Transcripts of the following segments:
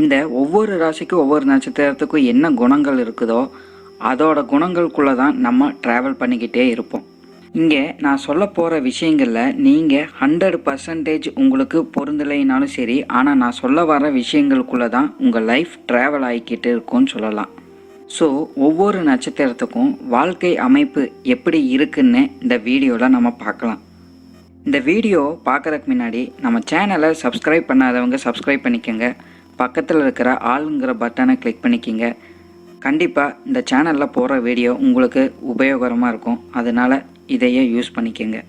இந்த ஒவ்வொரு ராசிக்கும் ஒவ்வொரு நட்சத்திரத்துக்கும் என்ன குணங்கள் இருக்குதோ அதோட குணங்களுக்குள்ளே தான் நம்ம ட்ராவல் பண்ணிக்கிட்டே இருப்போம். இங்கே நான் சொல்ல போகிற விஷயங்களில் நீங்கள் ஹண்ட்ரட் பர்சன்டேஜ் உங்களுக்கு பொருந்தலைனாலும் சரி ஆனால் நான் சொல்ல வர விஷயங்களுக்குள்ளே தான் உங்கள் லைஃப் ட்ராவல் ஆகிக்கிட்டு இருக்கும்னு சொல்லலாம். ஸோ ஒவ்வொரு நட்சத்திரத்துக்கும் வாழ்க்கை அமைப்பு எப்படி இருக்குன்னு இந்த வீடியோவில் நம்ம பார்க்கலாம். இந்த வீடியோ பார்க்குறதுக்கு முன்னாடி நம்ம சேனலை சப்ஸ்கிரைப் பண்ணாதவங்க சப்ஸ்கிரைப் பண்ணிக்கோங்க. பக்கத்தில் இருக்கிற ஆளுங்கிற பட்டனை கிளிக் பண்ணிக்கிங்க. கண்டிப்பாக இந்த சேனலில் போகிற வீடியோ உங்களுக்கு உபயோகரமாக இருக்கும். அதனால் இதையே யூஸ் பண்ணிக்கோங்க.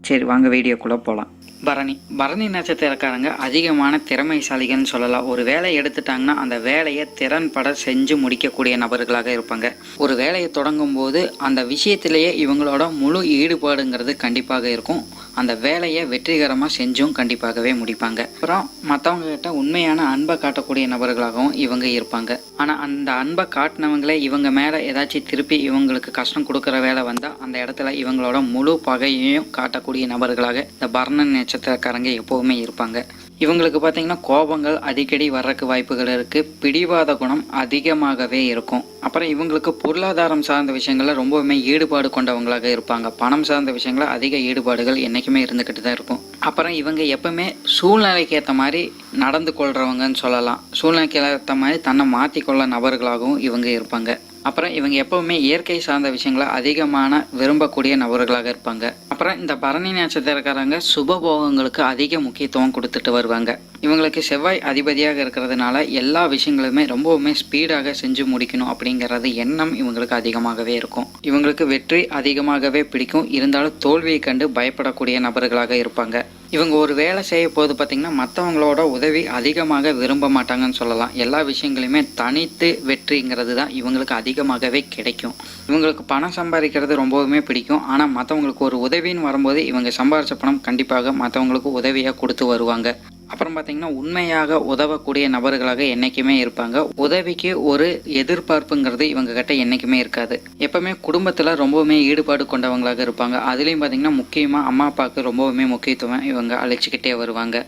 சரி வாங்க வீடியோக்குள்ளே போகலாம் பரணி. பரணி நட்சத்திரக்காரங்க அதிகமான திறமைசாலிகள்னு சொல்லலாம். ஒரு வேலையை எடுத்துட்டாங்கன்னா அந்த வேலையை திறன்பட செஞ்சு முடிக்கக்கூடிய நபர்களாக இருப்பாங்க. ஒரு வேலையை தொடங்கும் போது அந்த விஷயத்திலேயே இவங்களோட முழு ஈடுபாடுங்கிறது கண்டிப்பாக இருக்கும். அந்த வேலையை வெற்றிகரமாக செஞ்சும் கண்டிப்பாகவே முடிப்பாங்க. அப்புறம் மற்றவங்க கிட்ட உண்மையான அன்பை காட்டக்கூடிய நபர்களாகவும் இவங்க இருப்பாங்க. ஆனால் அந்த அன்பை காட்டினவங்களே இவங்க மேலே ஏதாச்சும் திருப்பி இவங்களுக்கு கஷ்டம் கொடுக்குற வேலை வந்தால் அந்த இடத்துல இவங்களோட முழு பகையையும் காட்டக்கூடிய நபர்களாக இந்த பரண நட்சத்திரக்காரங்க எப்போவுமே இருப்பாங்க. இவங்களுக்கு பார்த்தீங்கன்னா கோபங்கள் அடிக்கடி வர்றதுக்கு வாய்ப்புகள் இருக்குது பிடிவாத குணம் அதிகமாகவே இருக்கும். அப்புறம் இவங்களுக்கு பொருளாதாரம் சார்ந்த விஷயங்களில் ரொம்பவுமே ஈடுபாடு கொண்டவங்களாக இருப்பாங்க. பணம் சார்ந்த விஷயங்களில் அதிக ஈடுபாடுகள் என்றைக்குமே இருந்துக்கிட்டு தான் இருக்கும். அப்புறம் இவங்க எப்பவுமே சூழ்நிலைக்கு ஏற்ற மாதிரி நடந்து கொள்றவங்கன்னு சொல்லலாம். சூழ்நிலைக்கு ஏற்ற மாதிரி தன்னை மாற்றிக்கொள்ள நபர்களாகவும் இவங்க இருப்பாங்க. அப்புறம் இவங்க எப்பவுமே இயற்கை சார்ந்த விஷயங்களை அதிகமான விரும்பக்கூடிய நபர்களாக இருப்பாங்க. அப்புறம் இந்த பரணி நட்சத்திரக்காரங்க சுபபோகங்களுக்கு அதிக முக்கியத்துவம் கொடுத்துட்டு வருவாங்க. இவங்களுக்கு செவ்வாய் அதிபதியாக இருக்கிறதுனால எல்லா விஷயங்களுமே ரொம்பவுமே ஸ்பீடாக செஞ்சு முடிக்கணும் அப்படிங்கிறது எண்ணம் இவங்களுக்கு அதிகமாகவே இருக்கும். இவங்களுக்கு வெற்றி அதிகமாகவே பிடிக்கும். இருந்தாலும் தோல்வியை கண்டு பயப்படக்கூடிய நபர்களாக இருப்பாங்க. இவங்க ஒரு வேலை செய்ய போது பார்த்திங்கன்னா மற்றவங்களோட உதவி அதிகமாக விரும்ப மாட்டாங்கன்னு சொல்லலாம். எல்லா விஷயங்களையுமே தனித்து வெற்றிங்கிறது தான் இவங்களுக்கு அதிகமாகவே கிடைக்கும். இவங்களுக்கு பணம் சம்பாதிக்கிறது ரொம்பவுமே பிடிக்கும். ஆனால் மற்றவங்களுக்கு ஒரு உதவின்னு வரும்போது இவங்க சம்பாரிச்ச பணம் கண்டிப்பாக மற்றவங்களுக்கு உதவியாக கொடுத்து வருவாங்க. அப்புறம் பார்த்தீங்கன்னா உண்மையாக உதவக்கூடிய நபர்களாக என்றைக்குமே இருப்பாங்க. உதவிக்கு ஒரு எதிர்பார்ப்புங்கிறது இவங்க கிட்ட என்றைக்குமே இருக்காது. எப்பவுமே குடும்பத்தில் ரொம்பவுமே ஈடுபாடு கொண்டவங்களாக இருப்பாங்க. அதுலேயும் பார்த்தீங்கன்னா முக்கியமாக அம்மா அப்பாவுக்கு ரொம்பவுமே முக்கியத்துவம் இவங்க அழைச்சிக்கிட்டே வருவாங்க.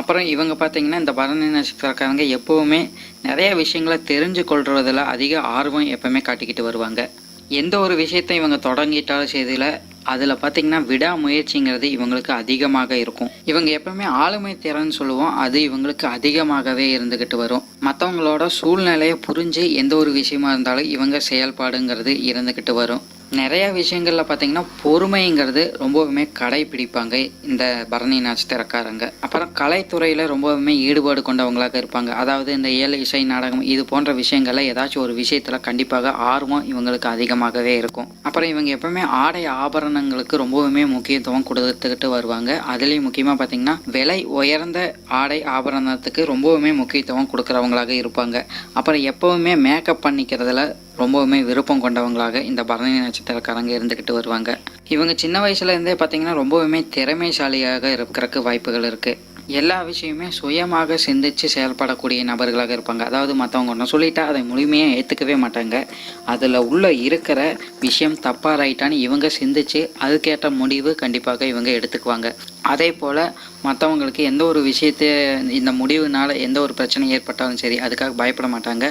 அப்புறம் இவங்க பார்த்தீங்கன்னா இந்த பரணி நட்சத்திரக்காரங்க எப்போவுமே நிறைய விஷயங்களை தெரிஞ்சு கொள்றதுல அதிக ஆர்வம் எப்பவுமே காட்டிக்கிட்டு வருவாங்க. எந்த ஒரு விஷயத்தை இவங்க தொடங்கிட்டாலும் செய்தியில் அதில் பார்த்தீங்கன்னா விடாமுயற்சிங்கிறது இவங்களுக்கு அதிகமாக இருக்கும். இவங்க எப்பவுமே ஆளுமை திறன் சொல்லுவோம். அது இவங்களுக்கு அதிகமாகவே இருந்துக்கிட்டு வரும். மற்றவங்களோட சூழ்நிலையை புரிஞ்சு எந்த ஒரு விஷயமா இருந்தாலும் இவங்க செயல்பாடுங்கிறது இருந்துக்கிட்டு வரும். நிறையா விஷயங்களில் பார்த்தீங்கன்னா பொறுமைங்கிறது ரொம்பவுமே கடைப்பிடிப்பாங்க இந்த பரணி நட்சத்திரக்காரங்க அப்புறம் கலைத்துறையில் ரொம்பவுமே ஈடுபாடு கொண்டவங்களாக இருப்பாங்க. அதாவது இந்த ஏழு இசை நாடகம் இது போன்ற விஷயங்களில் ஏதாச்சும் ஒரு விஷயத்தில் கண்டிப்பாக ஆர்வம் இவங்களுக்கு அதிகமாகவே இருக்கும். அப்புறம் இவங்க எப்பவுமே ஆடை ஆபரணங்களுக்கு ரொம்பவுமே முக்கியத்துவம் கொடுத்துக்கிட்டு வருவாங்க. அதுலேயும் முக்கியமாக பார்த்தீங்கன்னா விலை உயர்ந்த ஆடை ஆபரணத்துக்கு ரொம்பவுமே முக்கியத்துவம் கொடுக்குறவங்களாக இருப்பாங்க. அப்புறம் எப்பவுமே மேக்கப் பண்ணிக்கிறதுல ரொம்பவுமே விருப்பம் கொண்டவங்களாக இந்த பரணி நட்சத்திரக்காரங்க இருந்துக்கிட்டு வருவாங்க. இவங்க சின்ன வயசுல இருந்தே பார்த்தீங்கன்னா ரொம்பவுமே திறமைசாலியாக இருக்கிறக்கு வாய்ப்புகள் இருக்குது எல்லா விஷயமே சுயமாக சிந்திச்சு செயல்படக்கூடிய நபர்களாக இருப்பாங்க. அதாவது மற்றவங்க ஒன்று சொல்லிட்டா அதை முழுமையாக ஏற்றுக்கவே மாட்டாங்க. அதில் உள்ள இருக்கிற விஷயம் தப்பாக ரைட்டான்னு இவங்க சிந்திச்சு அதுக்கேற்ற முடிவு கண்டிப்பாக இவங்க எடுத்துக்குவாங்க. அதே போல் மற்றவங்களுக்கு எந்த ஒரு விஷயத்தை இந்த முடிவுனால் எந்த ஒரு பிரச்சனை ஏற்பட்டாலும் சரி அதுக்காக பயப்பட மாட்டாங்க.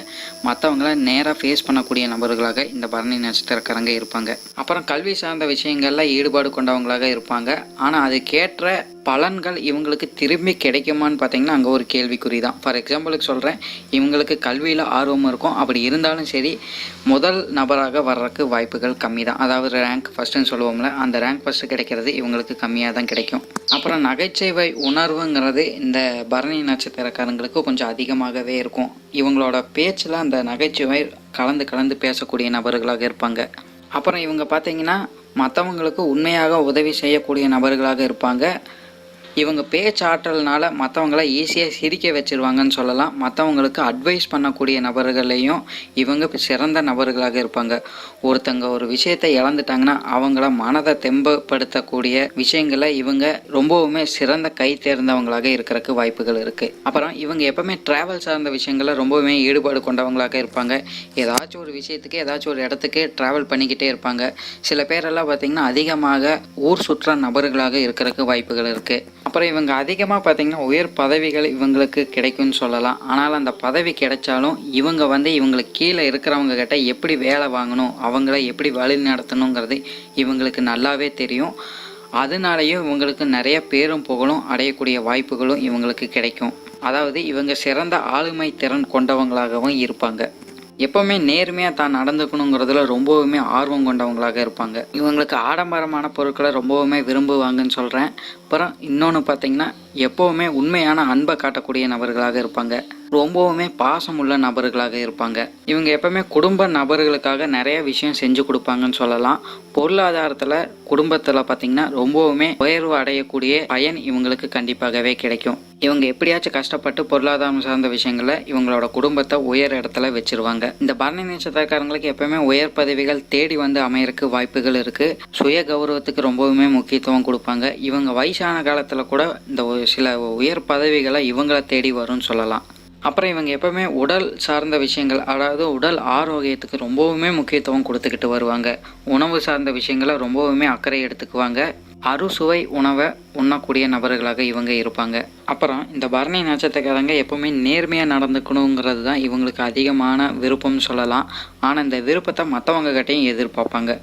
மற்றவங்கள நேராக ஃபேஸ் பண்ணக்கூடிய நபர்களாக இந்த பரணி நட்சத்திரக்காரங்க இருப்பாங்க. அப்புறம் கல்வி சார்ந்த விஷயங்களில் ஈடுபாடு கொண்டவங்களாக இருப்பாங்க. ஆனால் அதுக்கேற்ற பலன்கள் இவங்களுக்கு திரும்பி கிடைக்குமான்னு பார்த்தீங்கன்னா அங்கே ஒரு கேள்விக்குறி தான். ஃபார் எக்ஸாம்பிளுக்கு சொல்கிறேன் இவங்களுக்கு கல்வியில் ஆர்வம் இருக்கும். அப்படி இருந்தாலும் சரி முதல் நபராக வர்றதுக்கு வாய்ப்புகள் கம்மி தான். அதாவது ரேங்க் ஃபஸ்ட்டுன்னு சொல்லுவோம்ல அந்த ரேங்க் ஃபஸ்ட்டு கிடைக்கிறது இவங்களுக்கு கம்மியாக தான் கிடைக்கும். அப்புறம் நகைச்சுவை உணர்வுங்கிறது இந்த பரணி நட்சத்திரக்காரங்களுக்கு கொஞ்சம் அதிகமாகவே இருக்கும். இவங்களோட பேச்சில் அந்த நகைச்சுவை கலந்து கலந்து பேசக்கூடிய நபர்களாக இருப்பாங்க. அப்புறம் இவங்க பார்த்தீங்கன்னா மற்றவங்களுக்கு உண்மையாக உதவி செய்யக்கூடிய நபர்களாக இருப்பாங்க. இவங்க பேச்சாற்றல்னால மற்றவங்கள ஈஸியாக சிரிக்க வச்சிருவாங்கன்னு சொல்லலாம். மற்றவங்களுக்கு அட்வைஸ் பண்ணக்கூடிய நபர்களையும் இவங்க சிறந்த நபர்களாக இருப்பாங்க. ஒருத்தங்க ஒரு விஷயத்தை இழந்துட்டாங்கன்னா அவங்கள மனதை தெம்பப்படுத்தக்கூடிய விஷயங்களை இவங்க ரொம்பவுமே சிறந்த கை தேர்ந்தவங்களாக இருக்கிறதுக்கு வாய்ப்புகள் இருக்குது அப்புறம் இவங்க எப்பவுமே ட்ராவல் சார்ந்த விஷயங்களில் ரொம்பவுமே ஈடுபாடு கொண்டவங்களாக இருப்பாங்க. ஏதாச்சும் ஒரு விஷயத்துக்கு ஏதாச்சும் ஒரு இடத்துக்கு ட்ராவல் பண்ணிக்கிட்டே இருப்பாங்க. சில பேரெல்லாம் பார்த்திங்கன்னா அதிகமாக ஊர் சுற்றுலா நபர்களாக இருக்கிறதுக்கு வாய்ப்புகள் இருக்குது அப்புறம் இவங்க அதிகமாக பார்த்திங்கன்னா உயர் பதவிகள் இவங்களுக்கு கிடைக்கும்னு சொல்லலாம். ஆனால் அந்த பதவி கிடைச்சாலும் இவங்க வந்து இவங்களுக்கு கீழே இருக்கிறவங்க கிட்ட எப்படி வேலை வாங்கணும் அவங்கள எப்படி வழி நடத்தணுங்கிறது இவங்களுக்கு நல்லாவே தெரியும். அதனாலேயும் இவங்களுக்கு நிறைய பேரும் புகழும் அடையக்கூடிய வாய்ப்புகளும் இவங்களுக்கு கிடைக்கும். அதாவது இவங்க சிறந்த ஆளுமை திறன் கொண்டவங்களாகவும் இருப்பாங்க. எப்பவுமே நேர்மையாக தான் நடந்துக்கணுங்கிறதுல ரொம்பவுமே ஆர்வம் கொண்டவங்களாக இருப்பாங்க. இவங்களுக்கு ஆடம்பரமான பொருட்களை ரொம்பவுமே விரும்புவாங்கன்னு சொல்கிறேன் அப்புறம் இன்னொன்று பார்த்தீங்கன்னா எப்போவுமே உண்மையான அன்பை காட்டக்கூடிய நபர்களாக இருப்பாங்க. ரொம்பவுமே பாசமுள்ள நபர்களாக இருப்பாங்க. இவங்க எப்பவுமே குடும்ப நபர்களுக்காக நிறைய விஷயம் செஞ்சு கொடுப்பாங்கன்னு சொல்லலாம். பொருளாதாரத்தில் குடும்பத்தில் பார்த்தீங்கன்னா ரொம்பவுமே உயர்வு அடையக்கூடிய பயன் இவங்களுக்கு கண்டிப்பாகவே கிடைக்கும். இவங்க எப்படியாச்சும் கஷ்டப்பட்டு பொருளாதாரம் சார்ந்த விஷயங்களை இவங்களோட குடும்பத்தை உயர் இடத்துல வச்சிருவாங்க. இந்த பரணி நட்சத்திரக்காரங்களுக்கு எப்பவுமே உயர் பதவிகள் தேடி வந்து அமையறக்கு வாய்ப்புகள் இருக்கு. சுய கௌரவத்துக்கு ரொம்பவுமே முக்கியத்துவம் கொடுப்பாங்க. இவங்க வயசான காலத்தில் கூட இந்த ஒரு சில உயர் பதவிகளை இவங்கள தேடி வரும்னு சொல்லலாம். அப்புறம் இவங்க எப்பவுமே உடல் சார்ந்த விஷயங்கள் அதாவது உடல் ஆரோக்கியத்துக்கு ரொம்பவுமே முக்கியத்துவம் கொடுத்துக்கிட்டு வருவாங்க. உணவு சார்ந்த விஷயங்களை ரொம்பவுமே அக்கறை எடுத்துக்குவாங்க. அறுசுவை உணவை உண்ணக்கூடிய நபர்களாக இவங்க இருப்பாங்க. அப்புறம் இந்த பரணி நட்சத்திரக்காரங்க எப்பவுமே நேர்மையாக நடந்துக்கணுங்கிறது தான் இவங்களுக்கு அதிகமான விருப்பம்னு சொல்லலாம். ஆனால் இந்த விருப்பத்தை மற்றவங்க கிட்டையும் எதிர்பார்ப்பாங்க.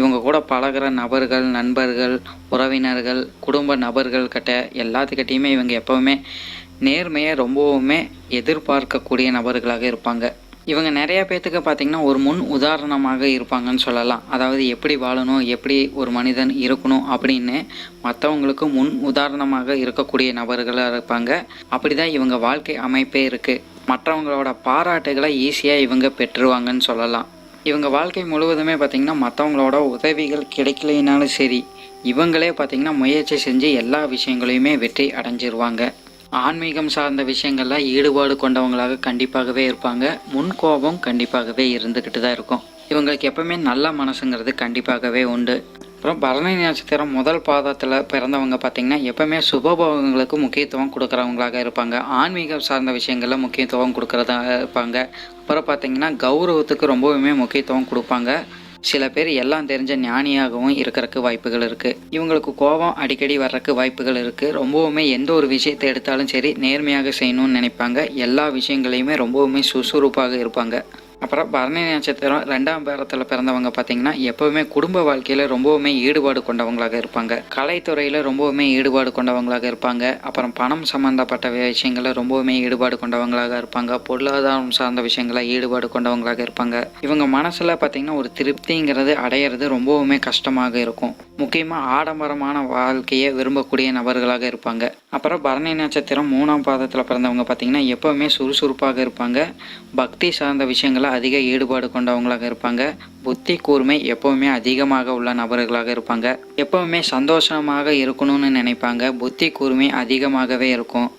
இவங்க கூட பழகுற நபர்கள் நண்பர்கள் உறவினர்கள் குடும்ப நபர்கள் கிட்ட எல்லாத்துக்கிட்டேயுமே இவங்க எப்பவுமே நேர்மையை ரொம்பவுமே எதிர்பார்க்கக்கூடிய நபர்களாக இருப்பாங்க. இவங்க நிறைய பேர்த்துக்கு பார்த்திங்கன்னா ஒரு முன் உதாரணமாக இருப்பாங்கன்னு சொல்லலாம். அதாவது எப்படி வாழணும் எப்படி ஒரு மனிதன் இருக்கணும் அப்படின்னு மற்றவங்களுக்கு முன் உதாரணமாக இருக்கக்கூடிய நபர்களாக இருப்பாங்க. அப்படி தான் இவங்க வாழ்க்கை அமைப்பே இருக்குது மற்றவங்களோட பாராட்டுகளை ஈஸியாக இவங்க பெற்றுருவாங்கன்னு சொல்லலாம். இவங்க வாழ்க்கை முழுவதுமே பார்த்திங்கன்னா மற்றவங்களோட உதவிகள் கிடைக்கலைனாலும் சரி இவங்களே பார்த்திங்கன்னா முயற்சி செஞ்சு எல்லா விஷயங்களையுமே வெற்றி அடைஞ்சிருவாங்க. ஆன்மீகம் சார்ந்த விஷயங்களில் ஈடுபாடு கொண்டவங்களாக கண்டிப்பாகவே இருப்பாங்க. முன் கோபம் கண்டிப்பாகவே இருந்துக்கிட்டு தான் இருக்கும். இவங்களுக்கு எப்பவுமே நல்ல மனசுங்கிறது கண்டிப்பாகவே உண்டு. அப்புறம் பரணி நட்சத்திரம் முதல் பாதத்தில் பிறந்தவங்க பார்த்திங்கன்னா எப்பவுமே சுபபோகங்களுக்கு முக்கியத்துவம் கொடுக்குறவங்களாக இருப்பாங்க. ஆன்மீகம் சார்ந்த விஷயங்களில் முக்கியத்துவம் கொடுக்குறதா இருப்பாங்க. அப்புறம் பார்த்திங்கன்னா கௌரவத்துக்கு ரொம்பவுமே முக்கியத்துவம் கொடுப்பாங்க. சில பேர் எல்லாம் தெரிஞ்ச ஞானியாகவும் இருக்கிறதுக்கு வாய்ப்புகள் இருக்குது இவங்களுக்கு கோபம் அடிக்கடி வர்றதுக்கு வாய்ப்புகள் இருக்குது ரொம்பவுமே எந்த ஒரு விஷயத்தை எடுத்தாலும் சரி நேர்மையாக செய்யணும்னு நினைப்பாங்க. எல்லா விஷயங்களையுமே ரொம்பவுமே சுறுசுறுப்பாக இருப்பாங்க. அப்புறம் பரணி நட்சத்திரம் ரெண்டாம் பேரத்தில் பிறந்தவங்க பார்த்தீங்கன்னா எப்போவுமே குடும்ப வாழ்க்கையில் ரொம்பவுமே ஈடுபாடு கொண்டவங்களாக இருப்பாங்க. கலைத்துறையில் ரொம்பவுமே ஈடுபாடு கொண்டவங்களாக இருப்பாங்க. அப்புறம் பணம் சம்மந்தப்பட்ட விஷயங்களில் ரொம்பவுமே ஈடுபாடு கொண்டவங்களாக இருப்பாங்க. பொருளாதாரம் சார்ந்த விஷயங்கள ஈடுபாடு கொண்டவங்களாக இருப்பாங்க. இவங்க மனசில் பார்த்தீங்கன்னா ஒரு திருப்திங்கிறது அடையிறது ரொம்பவுமே கஷ்டமாக இருக்கும். முக்கியமாக ஆடம்பரமான வாழ்க்கையை விரும்பக்கூடிய நபர்களாக இருப்பாங்க. அப்புறம் பரணி நட்சத்திரம் மூணாம் பாதத்தில் பிறந்தவங்க பார்த்தீங்கன்னா எப்போவுமே சுறுசுறுப்பாக இருப்பாங்க. பக்தி சார்ந்த விஷயங்களை அதிக ஈடுபாடு கொண்டவங்களாக இருப்பாங்க. புத்தி கூர்மை எப்போவுமே அதிகமாக உள்ள நபர்களாக இருப்பாங்க. எப்போவுமே சந்தோஷமாக இருக்கணும்னு நினைப்பாங்க. புத்தி கூர்மை அதிகமாகவே இருக்கும்.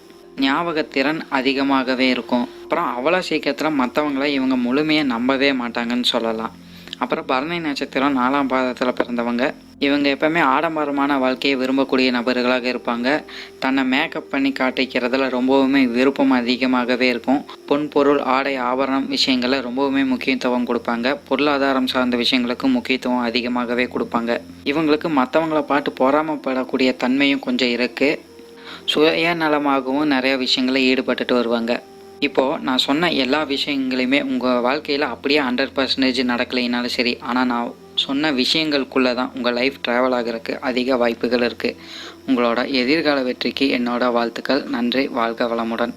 ஞாபகத்திறன் அதிகமாகவே இருக்கும். அப்புறம் அவ்வளோ சீக்கிரத்தில் மற்றவங்கள இவங்க முழுமையாக நம்பவே மாட்டாங்கன்னு சொல்லலாம். அப்புறம் பரணி நட்சத்திரம் நாலாம் பாதத்தில் பிறந்தவங்க. இவங்க எப்பவுமே ஆடம்பரமான வாழ்க்கையை விரும்பக்கூடிய நபர்களாக இருப்பாங்க. தன்னை மேக்கப் பண்ணி காட்டிக்கிறதுல ரொம்பவுமே விருப்பம் அதிகமாகவே இருக்கும். பொன் பொருள் ஆடை ஆபரணம் விஷயங்களை ரொம்பவுமே முக்கியத்துவம் கொடுப்பாங்க. பொருளாதாரம் சார்ந்த விஷயங்களுக்கு முக்கியத்துவம் அதிகமாகவே கொடுப்பாங்க. இவங்களுக்கு மற்றவங்கள பார்த்து பொறாமப்படக்கூடிய தன்மையும் கொஞ்சம் இருக்குது சுயநலமாகவும் நிறைய விஷயங்களை ஈடுபட்டுட்டு வருவாங்க. இப்போது நான் சொன்ன எல்லா விஷயங்களையுமே உங்கள் வாழ்க்கையில் அப்படியே ஹண்ட்ரட் பர்சன்டேஜ் நடக்கலைனாலும் சரி ஆனால் நான் சொன்ன விஷயங்களுக்குள்ளே தான் உங்கள் லைஃப் ட்ராவல் ஆகிறதுக்கு அதிக வாய்ப்புகள் இருக்குது உங்களோட எதிர்கால வெற்றிக்கு என்னோட வாழ்த்துக்கள். நன்றி. வாழ்க வளமுடன்.